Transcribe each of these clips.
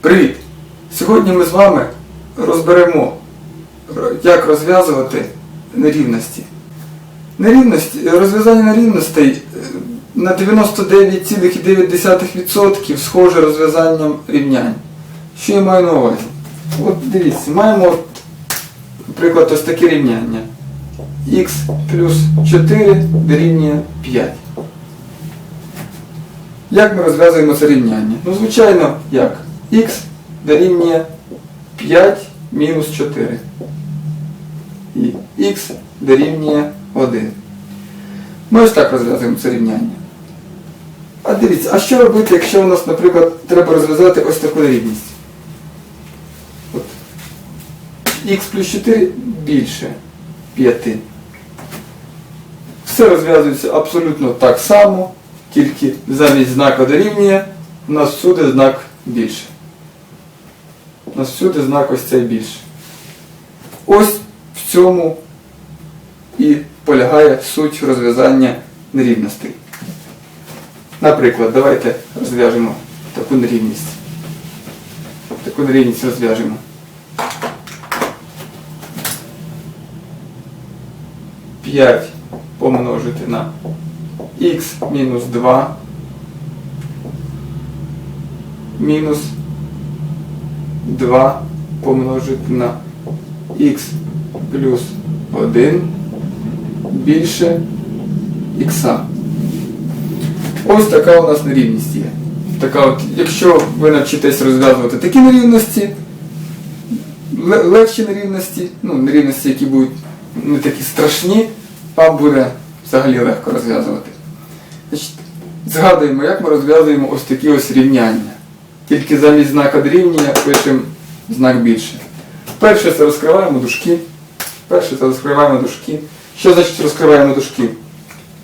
Привіт! Сьогодні ми з вами розберемо, як розв'язувати нерівності. Нерівності, розв'язання нерівностей е, на 99,9% схоже розв'язанням рівнянь. Що я маю на увазі? От дивіться, маємо, наприклад, ось таке рівняння. х плюс 4 дорівнює 5. Як ми розв'язуємо це рівняння? Ну, звичайно, як? Х дорівнює 5 мінус 4. І х дорівнює 1. Ми ось так розв'язуємо це рівняння. А дивіться, а що робити, якщо у нас, наприклад, треба розв'язати ось таку рівність? Х плюс 4 більше 5. Все розв'язується абсолютно так само, тільки замість знака дорівнює у нас всюди знак більше. У нас всюди знак ось цей більше. Ось в цьому і полягає суть розв'язання нерівностей. Наприклад, давайте розв'яжемо таку нерівність. Таку нерівність розв'яжемо. П'ять помножити на х мінус 2 мінус 2 помножити на х плюс 1 більше х. Ось така у нас нерівність є. Така от, якщо ви навчитесь розв'язувати такі нерівності, легші нерівності, ну, нерівності, які будуть не такі страшні, вам буде взагалі легко розв'язувати. Згадуємо, як ми розв'язуємо ось такі ось рівняння. Тільки замість знака дорівнює пишемо знак більше. Перше це розкриваємо дужки. Перше це розкриваємо дужки. Що значить розкриваємо дужки?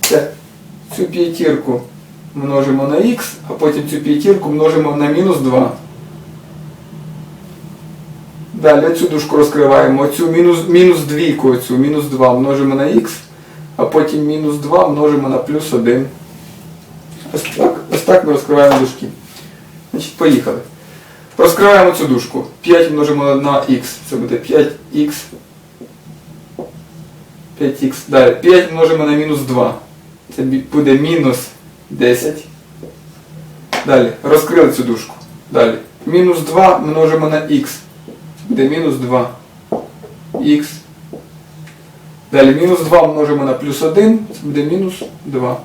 Це цю п'ятірку множимо на х, а потім цю п'ятірку множимо на мінус 2. Далі цю дужку розкриваємо, оцю мінус, мінус двійку, оцю мінус 2 множимо на х, а потім мінус 2 множимо на плюс 1. Ось так, ось так ми розкриваємо дужки. Значить, поїхали. Розкриваємо цю дужку. 5 множимо на х. Це буде 5х. 5х. Далі. 5 множимо на мінус 2. Це буде мінус 10. Далі. Розкрили цю дужку. Далі. Мінус 2 множимо на х. Це буде мінус 2. х. Далі мінус 2 множимо на плюс 1. Це буде мінус 2.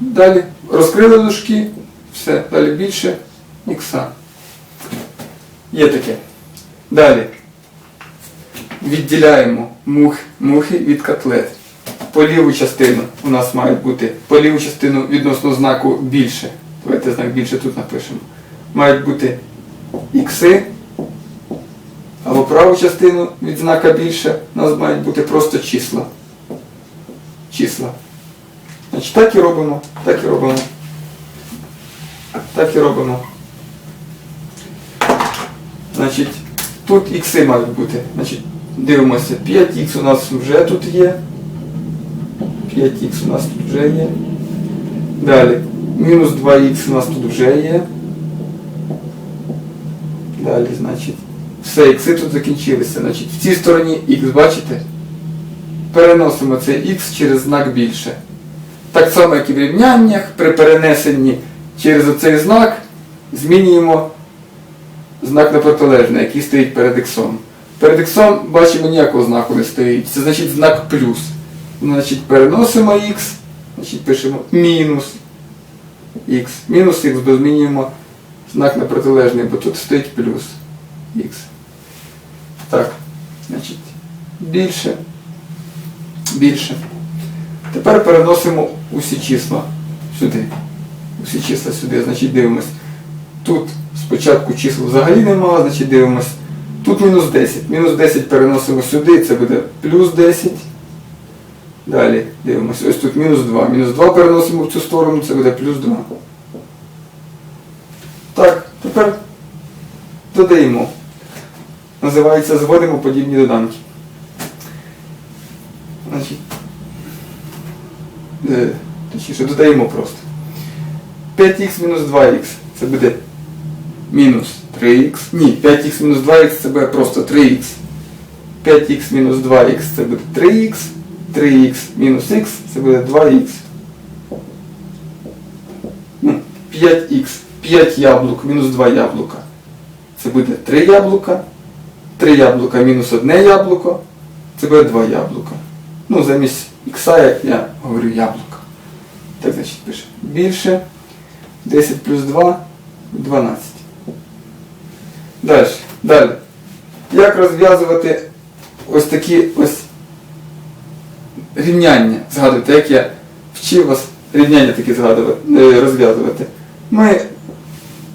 Далі. Розкрили дужки. Все. Далі більше х. Є таке. Далі. Відділяємо мух, мухи від котлет. По ліву частину у нас мають бути по ліву частину відносно знаку більше. Давайте знак більше тут напишемо. Мають бути ікси. Або праву частину від знака більше у нас мають бути просто числа. Числа. Значить, так і робимо, так і робимо. Так і робимо. Значить, тут ікси мають бути. Значить, дивимося, 5х у нас вже тут є. 5х у нас тут вже є. Далі. Мінус 2х у нас тут вже є. Далі, значить. Все, ікси тут закінчилися. Значить, в цій стороні х, бачите? Переносимо цей х через знак більше. Так само, як і в рівняннях, при перенесенні через оцей знак змінюємо знак на протилежний, який стоїть перед іксом. Перед іксом бачимо ніякого знаку не стоїть. Це значить знак плюс. Значить, переносимо х, значить пишемо мінус х. Мінус х, бо змінюємо знак на протилежний, бо тут стоїть плюс х. Так, значить, більше, більше. Тепер переносимо усі числа сюди. Усі числа сюди, значить дивимось. Тут спочатку чисел взагалі немає, значить дивимось. Тут мінус 10. Мінус 10 переносимо сюди, це буде плюс 10. Далі дивимося. Ось тут мінус 2. Мінус 2 переносимо в цю сторону, це буде плюс 2. Так, тепер додаємо. Називається зводимо подібні доданки. Значить, е, точніше, додаємо просто. 5х мінус 2х. Це буде мінус 3х. Ні, 5х мінус 2х це буде просто 3х. 5х мінус 2х це буде 3х. 3х мінус х це буде 2х. Ну, 5х. 5 яблук мінус 2 яблука. Це буде 3 яблука. 3 яблука мінус 1 яблуко. Це буде 2 яблука. Ну, замість х, як я говорю, яблука. Так, значить, пише. Більше 10 плюс 2 12. Далі. Далі. Як розв'язувати ось такі ось рівняння? Згадуйте, як я вчив вас рівняння такі е, розв'язувати. Ми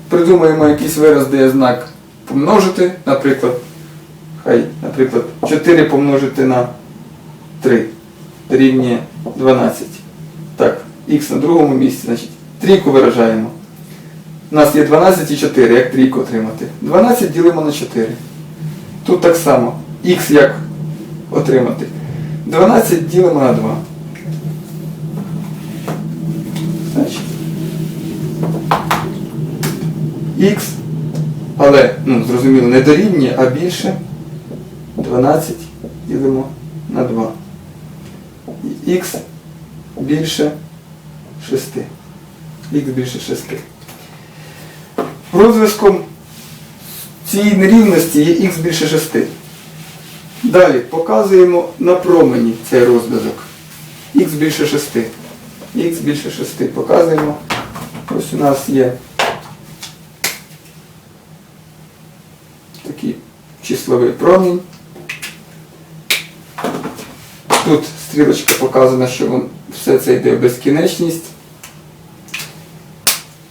придумаємо якийсь вираз, де є знак помножити, наприклад, хай, наприклад, 4 помножити на 3 дорівнює 12. Так, х на другому місці, значить, трійку виражаємо. У нас є 12 і 4, як трійку отримати. 12 ділимо на 4. Тут так само. Х як отримати. 12 ділимо на 2. Значить. Х, але, ну, зрозуміло, не дорівнює, а більше 12 ділимо на 2. І х більше 6. Х більше 6. Розв'язком цієї нерівності є х більше 6. Далі показуємо на промені цей розв'язок. х більше 6. х більше 6. Показуємо. Ось у нас є такий числовий промінь. Тут стрілочка показана, що все це йде в безкінечність.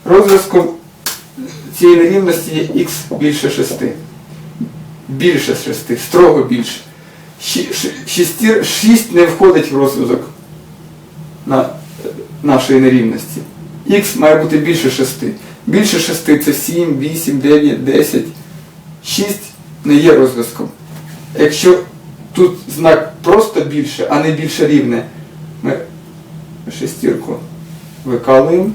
Розв'язком цієї нерівності є х більше 6. Більше 6, строго більше. 6 не входить в розв'язок на нашої нерівності. Х має бути більше 6. Більше 6 це 7, 8, 9, 10. 6 не є розв'язком. Якщо тут знак просто більше, а не більше рівне, ми шестірку викалуємо.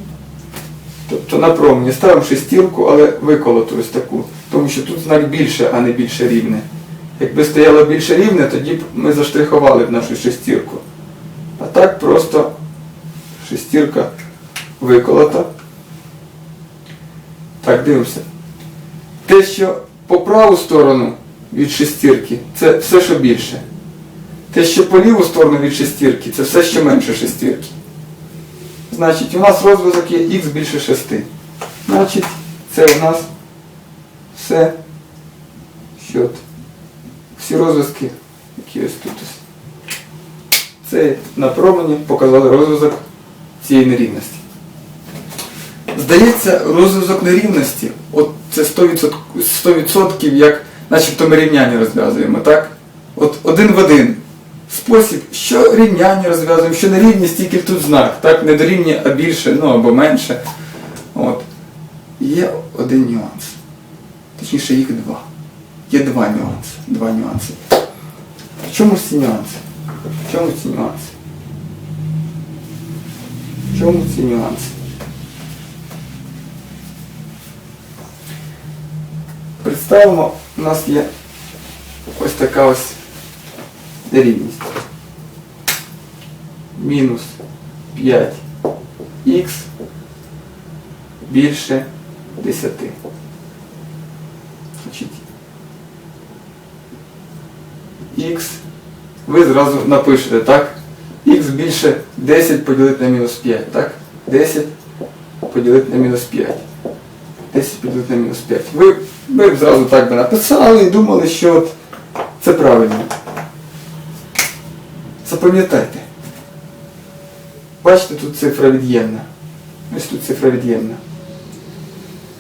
Тобто на промені ставимо шестірку, але виколоту ось таку. Тому що тут знак більше, а не більше рівне. Якби стояло більше рівне, тоді б ми заштрихували б нашу шестірку. А так просто шестірка виколота. Так, дивимося. Те, що по праву сторону від шестірки, це все, що більше. Те, що по ліву сторону від шестірки, це все, що менше шестірки. Значить, у нас розв'язок є х більше 6. Значить, це у нас все, що всі розв'язки, які ось тут. Це на промені показали розв'язок цієї нерівності. Здається, розв'язок нерівності, от це 100%, 100% як начебто ми рівняння розв'язуємо, так? От один в один. Спосіб, що рівняння розв'язуємо, що нерівність, тільки тут знак, так? Не дорівнює, а більше, ну або менше. От. Є один нюанс. Точніше, їх два. Є два нюанси. Два нюанси. В чому ж ці нюанси? В чому ці нюанси? В чому ці нюанси? Представимо, у нас є ось така ось нерівність. Мінус 5х більше 10. Значить, х ви зразу напишете, так? х більше 10 поділити на мінус 5, так? 10 поділити на мінус 5. 10 поділити на мінус 5. Ви, ви зразу так би написали і думали, що от це правильно. Запам'ятайте. Бачите, тут цифра від'ємна. Ось тут цифра від'ємна.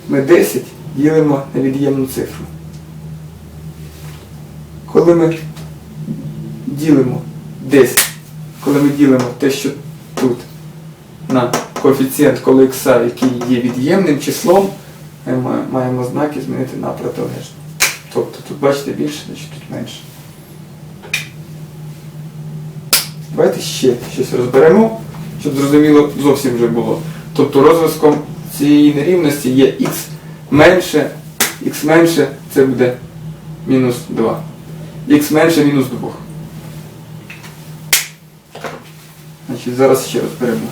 Ми 10 ділимо на від'ємну цифру. Коли ми ділимо 10, коли ми ділимо те, що тут на коефіцієнт коли х, який є від'ємним числом, ми маємо знаки змінити на протилежні. Тобто тут бачите більше, значить тут менше. Давайте ще щось розберемо, щоб зрозуміло зовсім вже було. Тобто розв'язком цієї нерівності є х менше х менше це буде мінус 2. х менше мінус 2. Значить, зараз ще розберемо.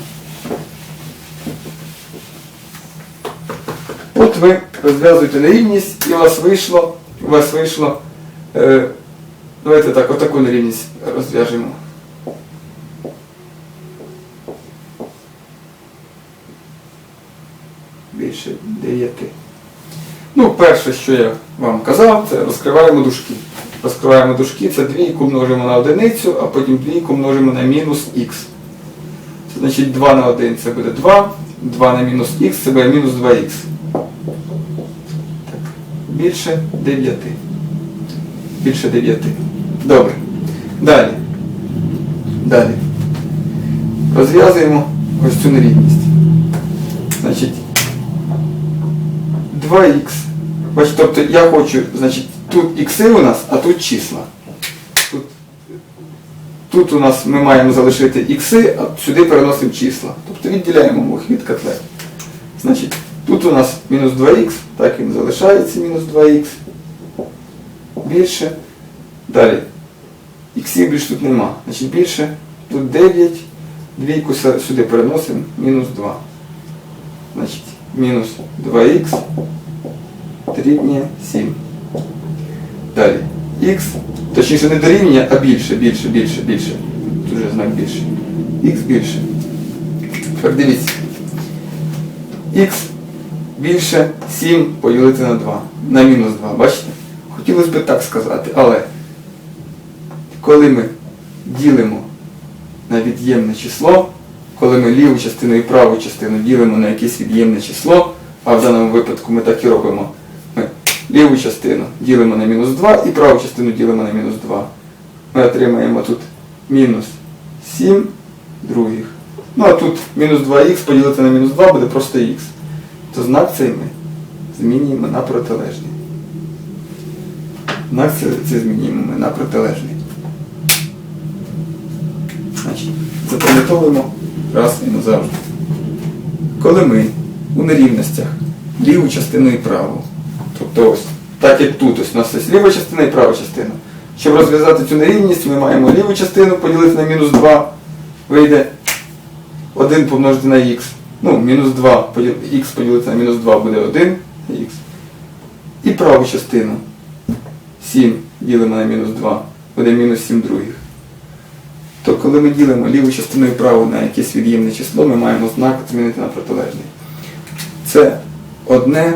От ви розв'язуєте нерівність і у вас вийшло, у вас вийшло, е, давайте так, отаку нерівність розв'яжемо. 9. Ну, перше, що я вам казав, це розкриваємо дужки. Розкриваємо дужки, це двійку множимо на одиницю, а потім двійку множимо на мінус х. Це значить 2 на 1 це буде 2, 2 на мінус х це буде мінус 2х. Так, більше 9. Більше 9. Добре. Далі. Далі. Розв'язуємо ось цю нерівність. Значить, 2х. Бачите, тобто я хочу, значить, тут ікси у нас, а тут числа. Тут, тут у нас ми маємо залишити ікси, а сюди переносимо числа. Тобто відділяємо мух від котлет. Значить, тут у нас мінус 2х, так він залишається мінус 2х. Більше. Далі. Іксів більше тут нема. Значить більше. Тут 9. Двійку сюди переносимо, мінус 2. Значить, мінус 2х дорівнює 7. Далі. Х, точніше не дорівнює, а більше, більше, більше, більше. Тут вже знак більше. Х більше. Тепер дивіться. Х більше 7 поділити на 2. На мінус 2. Бачите? Хотілося б так сказати, але коли ми ділимо на від'ємне число, коли ми ліву частину і праву частину ділимо на якесь від'ємне число, а в даному випадку ми так і робимо. Ліву частину ділимо на мінус 2 і праву частину ділимо на мінус 2. Ми отримаємо тут мінус 7 других. Ну а тут мінус 2х поділити на мінус 2 буде просто х. То знак цей ми змінюємо на протилежний. Знак це, це змінюємо ми на протилежний. Значить, запам'ятовуємо раз і назавжди. Коли ми у нерівностях ліву частину і праву, тобто ось, так як тут, ось у нас ось ліва частина і права частина. Щоб розв'язати цю нерівність, ми маємо ліву частину поділити на мінус 2, вийде 1 помножити на х. Ну, мінус 2, х поділити на мінус 2 буде 1 х. І праву частину 7 ділимо на мінус 2, буде мінус 7 других. То коли ми ділимо ліву частину і праву на якесь від'ємне число, ми маємо знак змінити на протилежний. Це одне,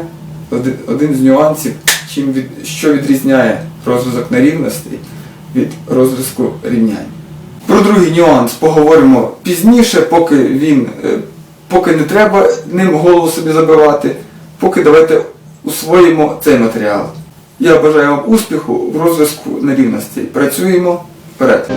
один, з нюансів, чим від, що відрізняє розв'язок нерівностей від розв'язку рівнянь. Про другий нюанс поговоримо пізніше, поки він, е, поки не треба ним голову собі забивати, поки давайте усвоїмо цей матеріал. Я бажаю вам успіху в розв'язку нерівностей. Працюємо вперед.